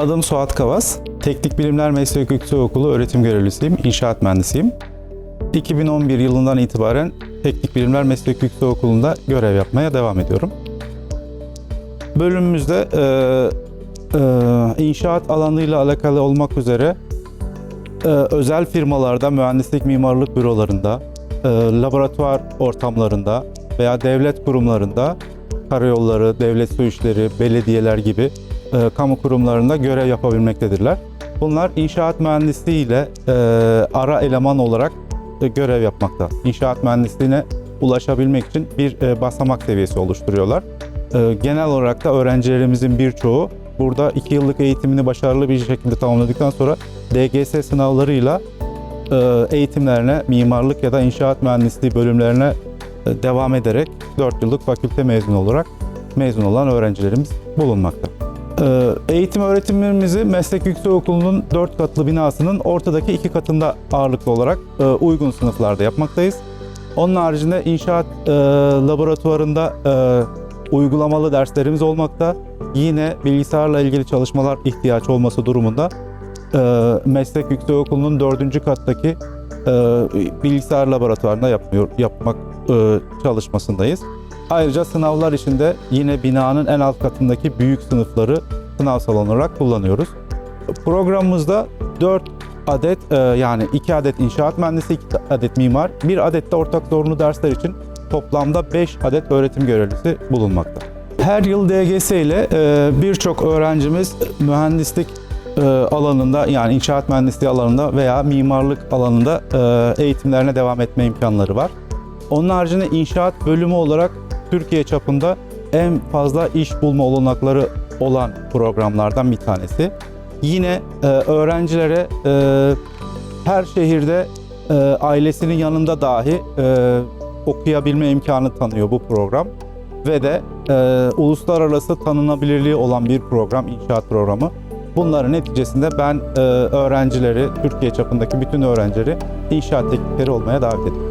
Adım Suat Kavas. Teknik Bilimler Meslek Yüksekokulu öğretim görevlisiyim. İnşaat mühendisiyim. 2011 yılından itibaren Teknik Bilimler Meslek Yüksekokulu'nda görev yapmaya devam ediyorum. Bölümümüzde e, e, inşaat alanıyla alakalı olmak üzere e, özel firmalarda, mühendislik mimarlık bürolarında, e, laboratuvar ortamlarında veya devlet kurumlarında, karayolları, devlet su işleri, belediyeler gibi e, kamu kurumlarında görev yapabilmektedirler. Bunlar inşaat mühendisliği ile e, ara eleman olarak e, görev yapmakta. İnşaat mühendisliğine ulaşabilmek için bir e, basamak seviyesi oluşturuyorlar. E, genel olarak da öğrencilerimizin birçoğu burada 2 yıllık eğitimini başarılı bir şekilde tamamladıktan sonra DGS sınavlarıyla e, eğitimlerine, mimarlık ya da inşaat mühendisliği bölümlerine e, devam ederek 4 yıllık fakülte mezunu olarak mezun olan öğrencilerimiz bulunmakta. E, Eğitim öğretimimizi Meslek Yüksekokulu'nun 4 katlı binasının ortadaki iki katında ağırlıklı olarak e, uygun sınıflarda yapmaktayız. Onun haricinde inşaat e, laboratuvarında e, uygulamalı derslerimiz olmakta. Yine bilgisayarla ilgili çalışmalar ihtiyaç olması durumunda Meslek Yüksekokulu'nun dördüncü kattaki bilgisayar laboratuvarında yapmıyor, yapmak çalışmasındayız. Ayrıca sınavlar için de yine binanın en alt katındaki büyük sınıfları sınav salonu olarak kullanıyoruz. Programımızda 4 adet e, yani 2 adet inşaat mühendisi, 2 adet mimar, 1 adet de ortak zorunlu dersler için toplamda 5 adet öğretim görevlisi bulunmakta. Her yıl DGS ile e, birçok öğrencimiz mühendislik e, alanında yani inşaat mühendisliği alanında veya mimarlık alanında eğitimlerine devam etme imkanları var. Onun haricinde inşaat bölümü olarak Türkiye çapında en fazla iş bulma olanakları olan programlardan bir tanesi. Yine e, öğrencilere e, her şehirde e, ailesinin yanında dahi e, okuyabilme imkanı tanıyor bu program. Ve de e, uluslararası tanınabilirliği olan bir program, inşaat programı. Bunların neticesinde ben e, öğrencileri, Türkiye çapındaki bütün öğrencileri inşaat teknikleri olmaya davet ediyorum.